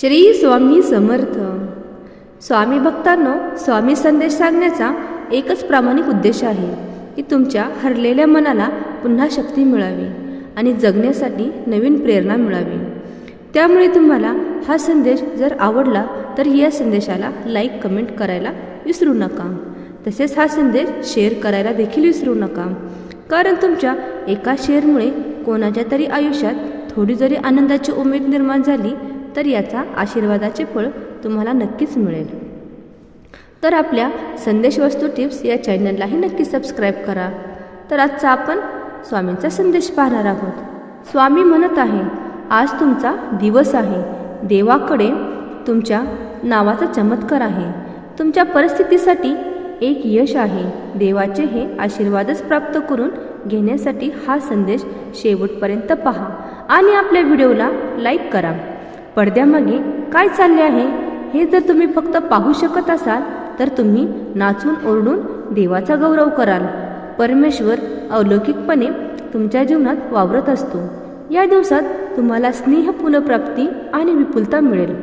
श्री स्वामी समर्थ. स्वामी भक्तांनो स्वामी संदेश सांगण्याचा एकच प्रामाणिक उद्देश आहे की तुमच्या हरलेल्या मनाला पुन्हा शक्ती मिळावी आणि जगण्यासाठी नवीन प्रेरणा मिळावी. त्यामुळे तुम्हाला हा संदेश जर आवडला तर या संदेशाला लाईक कमेंट करायला विसरू नका. तसेच हा संदेश शेअर करायला देखील विसरू नका. कारण तुमच्या एका शेअरमुळे कोणाच्या तरी आयुष्यात थोडी जरी आनंदाची उमेद निर्माण झाली तर याचा आशीर्वादाचे फळ तुम्हाला नक्कीच मिळेल. तर आपल्या संदेश वस्तू टिप्स या चॅनललाही नक्की सबस्क्राईब करा. तर आजचा आपण स्वामींचा संदेश पाहणार आहोत. स्वामी म्हणत आहे आज तुमचा दिवस आहे. देवाकडे तुमच्या नावाचा चमत्कार आहे. तुमच्या परिस्थितीसाठी एक यश आहे. देवाचे हे आशीर्वादच प्राप्त करून घेण्यासाठी हा संदेश शेवटपर्यंत पहा आणि आपल्या व्हिडिओला लाईक करा. पडद्यामागे काय चालले आहे हे जर तुम्ही फक्त पाहू शकत असाल तर तुम्ही नाचून ओरडून देवाचा गौरव कराल. परमेश्वर अलौकिकपणे तुमच्या जीवनात वावरत असतो. या दिवसात तुम्हाला स्नेह पुनर्प्राप्ती आणि विपुलता मिळेल.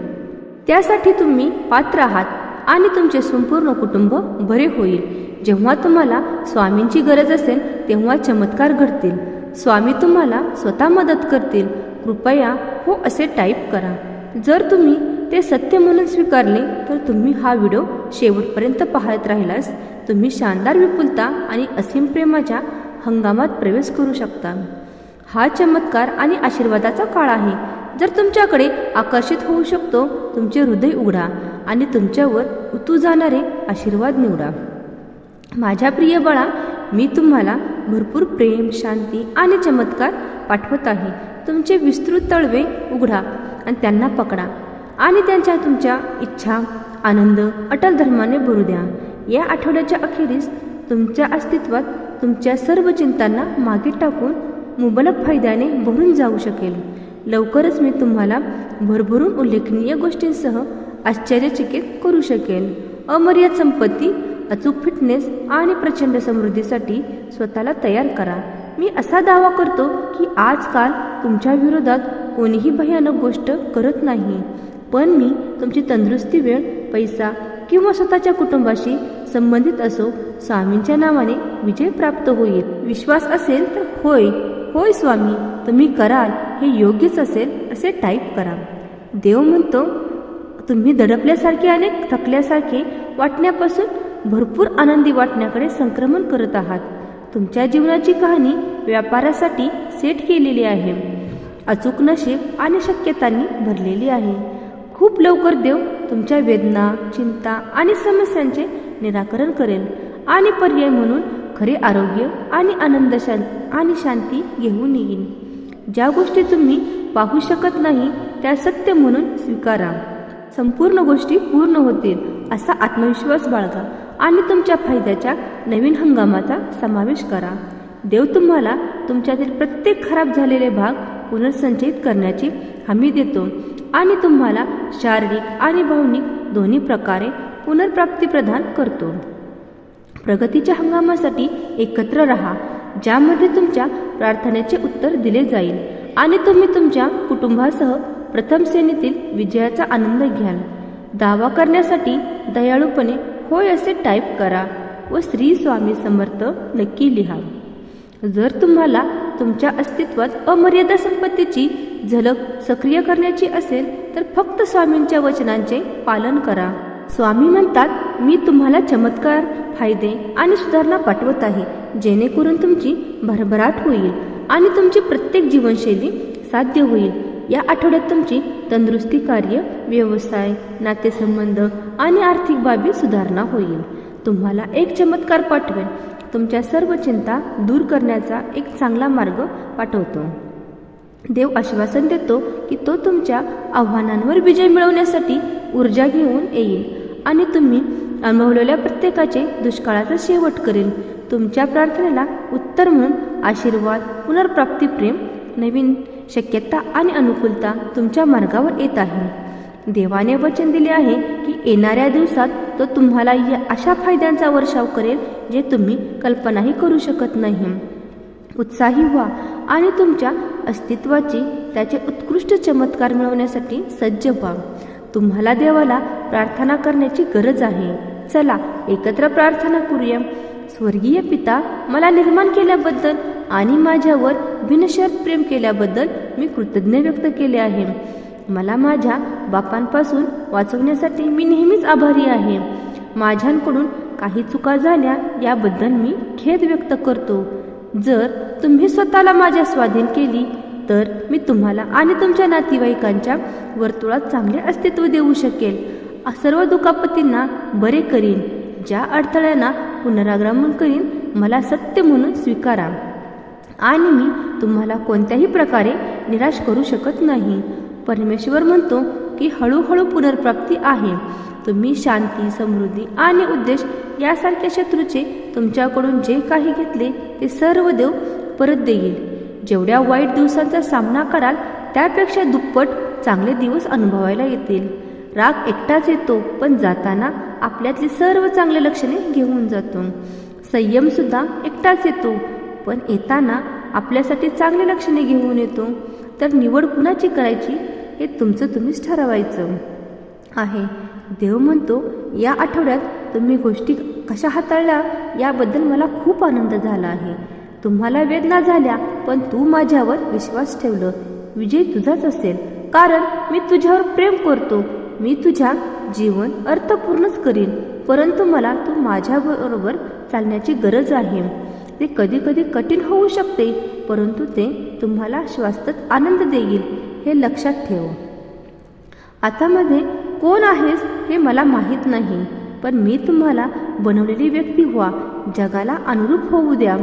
त्यासाठी तुम्ही पात्र आहात आणि तुमचे संपूर्ण कुटुंब बरे होईल. जेव्हा तुम्हाला स्वामींची गरज असेल तेव्हा चमत्कार घडतील. स्वामी तुम्हाला स्वतः मदत करतील. कृपया हो असे टाईप करा. जर तुम्ही ते सत्य म्हणून स्वीकारले तर तुम्ही हा व्हिडिओ शेवटपर्यंत पाहत राहिलास. तुम्ही शानदार विपुलता आणि असीम प्रेमाच्या हंगामात प्रवेश करू शकता. हा चमत्कार आणि आशीर्वादाचा काळ आहे. जर तुमच्याकडे आकर्षित होऊ शकतो तुमचे हृदय उघडा आणि तुमच्यावर उतू जाणारे आशीर्वाद निवडा. माझ्या प्रिय बाळा मी तुम्हाला भरपूर प्रेम शांती आणि चमत्कार पाठवत आहे. तुमचे विस्तृत तळवे उघडा आणि त्यांना पकडा. आणि त्यांच्या तुमच्या इच्छा आनंद अटल धर्माने भरू द्या. या आठवड्याच्या अखेरीस तुमच्या अस्तित्वात तुमच्या सर्व चिंतांना मागे टाकून मुबलक फायद्याने भरून जाऊ शकेल. लवकरच मी तुम्हाला भरभरून उल्लेखनीय गोष्टींसह आश्चर्यचकित करू शकेल. अमर्याद संपत्ती अचूक फिटनेस आणि प्रचंड समृद्धीसाठी स्वतःला तयार करा. मी असा दावा करतो की आजकाल तुमच्या विरोधात कोणीही भयानक गोष्ट करत नाही. पण मी तुमची तंदुरुस्ती वेळ पैसा किंवा स्वतःच्या कुटुंबाशी संबंधित असो स्वामींच्या नावाने विजय प्राप्त होईल. विश्वास असेल तर होय होय स्वामी तुम्ही कराल हे योग्यच असेल असे टाईप करा. देव म्हणतो तुम्ही दडपल्यासारखे आणि थकल्यासारखे वाटण्यापासून भरपूर आनंदी वाटण्याकडे संक्रमण करत आहात. तुमच्या जीवनाची कहाणी व्यापारासाठी सेट केलेली आहे. अचूक नशीब आणि शक्यतांनी भरलेली आहे. खूप लवकर देव तुमच्या वेदना चिंता आणि समस्यांचे निराकरण करेल आणि पर्याय म्हणून खरे आरोग्य आणि आनंद शां आणि शांती घेऊन येईल. ज्या गोष्टी तुम्ही पाहू शकत नाही त्या सत्य म्हणून स्वीकारा. संपूर्ण गोष्टी पूर्ण होतील असा आत्मविश्वास बाळगा. आणि तुमच्या फायद्याच्या नवीन हंगामाचा समावेश करा. देव तुम्हाला तुमच्यातील प्रत्येक खराब झालेले भाग पुनर्संचयित करण्याची हमी देतो आणि तुम्हाला शारीरिक आणि भावनिक दोन्ही प्रकारे पुनर्प्राप्ती प्रदान करतो. प्रगतीच्या हंगामासाठी एकत्र राहा ज्यामध्ये तुमच्या प्रार्थनेचे उत्तर दिले जाईल आणि तुम्ही तुमच्या कुटुंबासह प्रथम श्रेणीतील विजयाचा आनंद घ्याल. दावा करण्यासाठी दयाळूपणे होय असे टाईप करा व श्री स्वामी समर्थ नक्की लिहा. जर तुम्हाला तुमच्या अस्तित्वात अमर्यादा संपत्तीची झलक सक्रिय करण्याची असेल तर फक्त स्वामींच्या वचनांचे पालन करा. स्वामी म्हणतात मी तुम्हाला चमत्कार फायदे आणि सुधारणा पाठवत आहे जेणेकरून तुमची भरभराट होईल आणि तुमची प्रत्येक जीवनशैली साध्य होईल. या आठवड्यात तुमची तंदुरुस्ती कार्य व्यवसाय नातेसंबंध आणि आर्थिक बाबी सुधारणा होईल. तुम्हाला एक चमत्कार पाठवेल तुमच्या सर्व चिंता दूर करण्याचा एक चांगला मार्ग पाठवतो. देव आश्वासन देतो की तो तुमच्या आव्हानांवर विजय मिळवण्यासाठी ऊर्जा घेऊन येईल आणि तुम्ही अनुभवलेल्या प्रत्येकाचे दुष्काळाचा शेवट करेल. तुमच्या प्रार्थनेला उत्तर म्हणून आशीर्वाद पुनर्प्राप्ती प्रेम नवीन शक्यता आणि अनुकूलता तुमच्या मार्गावर येत आहे. देवाने वचन दिले आहे की येणाऱ्या दिवसात तो तुम्हाला या अशा फायद्यांचा वर्षाव करेल जे तुम्ही कल्पनाही करू शकत नाही. उत्साही व्हा आणि तुमच्या अस्तित्वाची त्याचे उत्कृष्ट चमत्कार मिळवण्यासाठी सज्ज व्हा. तुम्हाला देवाला प्रार्थना करण्याची गरज आहे. चला एकत्र प्रार्थना करूया. स्वर्गीय पिता मला निर्माण केल्याबद्दल आणि माझ्यावर बिनशर्त प्रेम केल्याबद्दल मी कृतज्ञ व्यक्त केले आहे. मला माझ्या बापांपासून वाचवण्यासाठी मी नेहमीच आभारी आहे. माझ्यांकडून काही चुका झाल्या याबद्दल मी खेद व्यक्त करतो. जर तुम्ही स्वतःला माझ्या स्वाधीन केली तर मी तुम्हाला आणि तुमच्या नातेवाईकांच्या वर्तुळात चांगले अस्तित्व देऊ शकेल. सर्व दुखापतींना बरे करीन. ज्या अडथळ्यांना पुनरागमन करीन मला सत्य म्हणून स्वीकारा. आणि मी तुम्हाला कोणत्याही प्रकारे निराश करू शकत नाही. परमेश्वर म्हणतो की हळूहळू पुनर्प्राप्ती आहे. तुम्ही शांती समृद्धी आणि उद्देश यासारख्या शत्रूचे तुमच्याकडून जे काही घेतले ते सर्व देव परत देईल. जेवढ्या वाईट दिवसांचा सामना कराल त्यापेक्षा दुप्पट चांगले दिवस अनुभवायला येतील. राग एकटाच येतो पण जाताना आपल्यातली सर्व चांगले लक्षणे घेऊन जातो. संयमसुद्धा एकटाच येतो पण येताना आपल्यासाठी चांगले लक्षणे घेऊन येतो. तर निवड कुणाची करायची हे तुमचं तुम्हीच ठरवायचं. आहे. देव म्हणतो या आठवड्यात तुम्ही गोष्टी कशा हाताळल्या याबद्दल मला खूप आनंद झाला आहे. तुम्हाला वेदना झाल्या पण तू माझ्यावर विश्वास ठेवलं. विजय तुझाच असेल. कारण मी तुझ्यावर प्रेम करतो. मी तुझ्या जीवन अर्थपूर्णच करीन. परंतु मला तू माझ्याबरोबर चालण्याची गरज आहे. ते कधीकधी कठीण होऊ शकते परंतु ते तुम्हाला श्वासत आनंद देईल हे लक्षात ठेव. आतामध्ये कोण आहेस हे मला माहीत नाही पण मी तुम्हाला बनवलेली व्यक्ती व्हा जगाला अनुरूप होऊ द्या.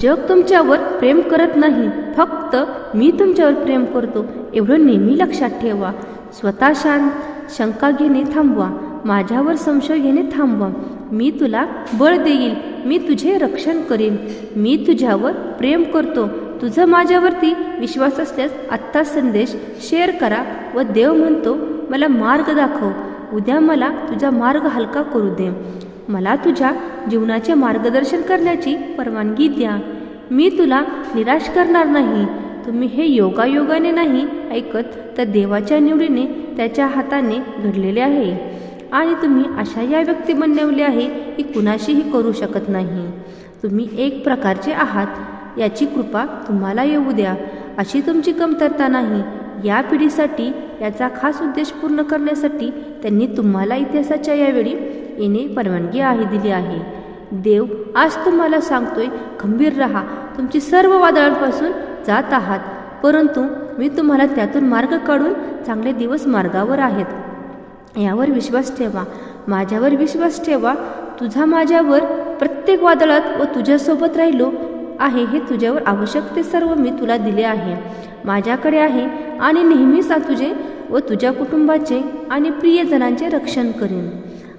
जग तुमच्यावर प्रेम करत नाही फक्त मी तुमच्यावर प्रेम करतो एवढं नेहमी लक्षात ठेवा. स्वतः शांत शंका घेणे थांबवा माझ्यावर संशय घेणे थांबवा मी तुला बळ देईल मी तुझे रक्षण करेन. मी तुझ्यावर प्रेम करतो. तुझं माझ्यावरती विश्वास असल्यास आत्ता संदेश शेअर करा व देव म्हणतो मला मार्ग दाखव. उद्या मला तुझा मार्ग हलका करू दे. मला तुझ्या जीवनाचे मार्गदर्शन करण्याची परवानगी द्या. मी तुला निराश करणार नाही. तुम्ही हे योगायोगाने नाही ऐकत तर देवाच्या निवडीने त्याच्या हाताने घडलेले आहे. आणि तुम्ही अशा या व्यक्ती बनवले आहे की कुणाशीही करू शकत नाही. तुम्ही एक प्रकारचे आहात याची कृपा तुम्हाला येऊ द्या. अशी तुमची कमतरता नाही. या पिढीसाठी याचा खास उद्देश पूर्ण करण्यासाठी त्यांनी तुम्हाला इतिहासाच्या यावेळी येणे परवानगी आहे दिली आहे. देव आज तुम्हाला सांगतोय खंबीर राहा. तुमची सर्व वादळांपासून जात आहात. परंतु मी तुम्हाला त्यातून मार्ग काढून चांगले दिवस मार्गावर आहेत. यावर विश्वास ठेवा. माझ्यावर विश्वास ठेवा. तुझा माझ्यावर प्रत्येक वादळात व तुझ्यासोबत राहिलो आहे हे तुझ्यावर आवश्यक ते सर्व मी तुला दिले आहे. माझ्याकडे आहे आणि नेहमीच तुझे व तुझ्या कुटुंबाचे आणि प्रियजनांचे रक्षण करेन.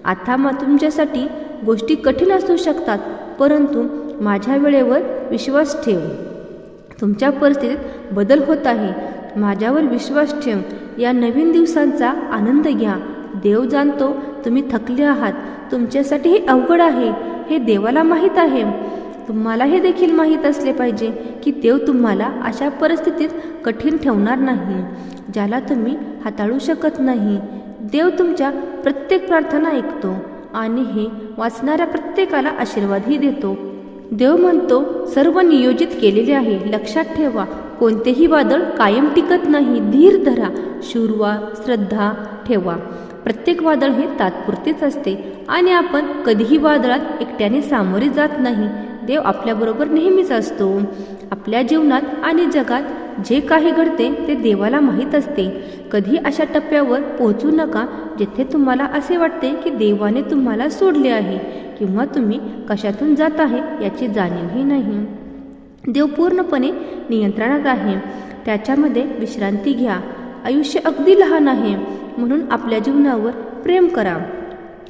आता मग तुमच्यासाठी गोष्टी कठीण असू शकतात परंतु माझ्या वेळेवर विश्वास ठेव. तुमच्या परिस्थितीत बदल होत आहे. माझ्यावर विश्वास ठेव. या नवीन दिवसांचा आनंद घ्या. देव जाणतो तुम्ही थकले आहात. तुमच्यासाठी हे अवघड आहे. हे देवाला माहीत आहे. तुम्हाला हे देखील माहीत असले पाहिजे की देव तुम्हाला अशा परिस्थितीत कठीण ठेवणार नाही ज्याला तुम्ही हाताळू शकत नाही. देव तुमच्या प्रत्येक प्रार्थना ऐकतो आणि हे वाचणाऱ्या प्रत्येकाला आशीर्वादही देतो. देव म्हणतो सर्व नियोजित केलेले आहे. लक्षात ठेवा. कोणतेही वादळ कायम टिकत नाही धीर धरा शूरवा श्रद्धा ठेवा. प्रत्येक वादळ हे तात्पुरतेच असते आणि आपण कधीही वादळात एकट्याने सामोरे जात नाही. देव आपल्याबरोबर नेहमीच असतो. आपल्या जीवनात आणि जगात जे काही घडते ते देवाला माहीत असते. कधी अशा टप्प्यावर पोहोचू नका जिथे तुम्हाला असे वाटते की देवाने तुम्हाला सोडले आहे किंवा तुम्ही कशातून जात आहे याची जाणीवही नाही. देव पूर्णपणे नियंत्रणात आहे त्याच्यामध्ये विश्रांती घ्या. आयुष्य अगदी लहान आहे. म्हणून आपल्या जीवनावर प्रेम करा.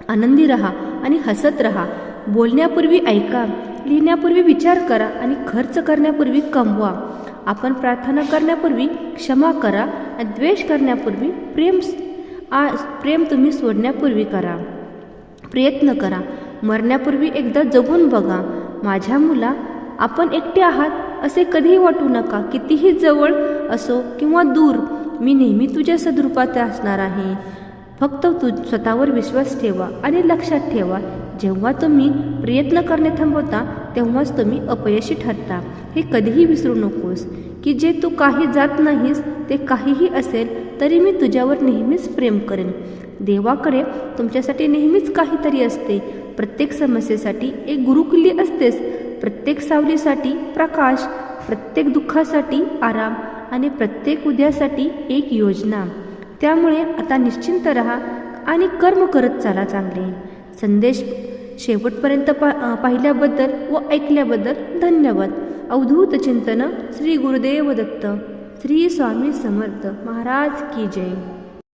आनंदी राहा आणि हसत राहा. बोलण्यापूर्वी ऐका. लिहिण्यापूर्वी विचार करा आणि खर्च करण्यापूर्वी कमवा. आपण प्रार्थना करण्यापूर्वी क्षमा करा आणि द्वेष करण्यापूर्वी प्रेम आ प्रेम तुम्ही सोडण्यापूर्वी करा. प्रयत्न करा. मरण्यापूर्वी एकदा जगून बघा. माझ्या मुला आपण एकटे आहात असे कधीही वाटू नका. कितीही जवळ असो किंवा दूर मी नेहमी तुझ्या सदरूपात असणार आहे. फक्त तू स्वतःवर विश्वास ठेवा आणि लक्षात ठेवा जेव्हा तुम्ही प्रयत्न करणे थांबवता तेव्हाच तुम्ही अपयशी ठरता. हे कधीही विसरू नकोस की जे तू काही जात नाहीस ते काहीही असेल तरी मी तुझ्यावर नेहमीच प्रेम करेन. देवाकडे तुमच्यासाठी नेहमीच काहीतरी असते. प्रत्येक समस्येसाठी एक गुरुकिल्ली असतेच प्रत्येक सावलीसाठी प्रकाश प्रत्येक दुःखासाठी आराम आणि प्रत्येक उद्यासाठी एक योजना. त्यामुळे आता निश्चिंत राहा आणि कर्म करत चाला चांगले. संदेश शेवटपर्यंत पा पाहिल्याबद्दल व ऐकल्याबद्दल धन्यवाद. अवधूत चिंतन श्री गुरुदेव दत्त. श्री स्वामी समर्थ. महाराज की जय.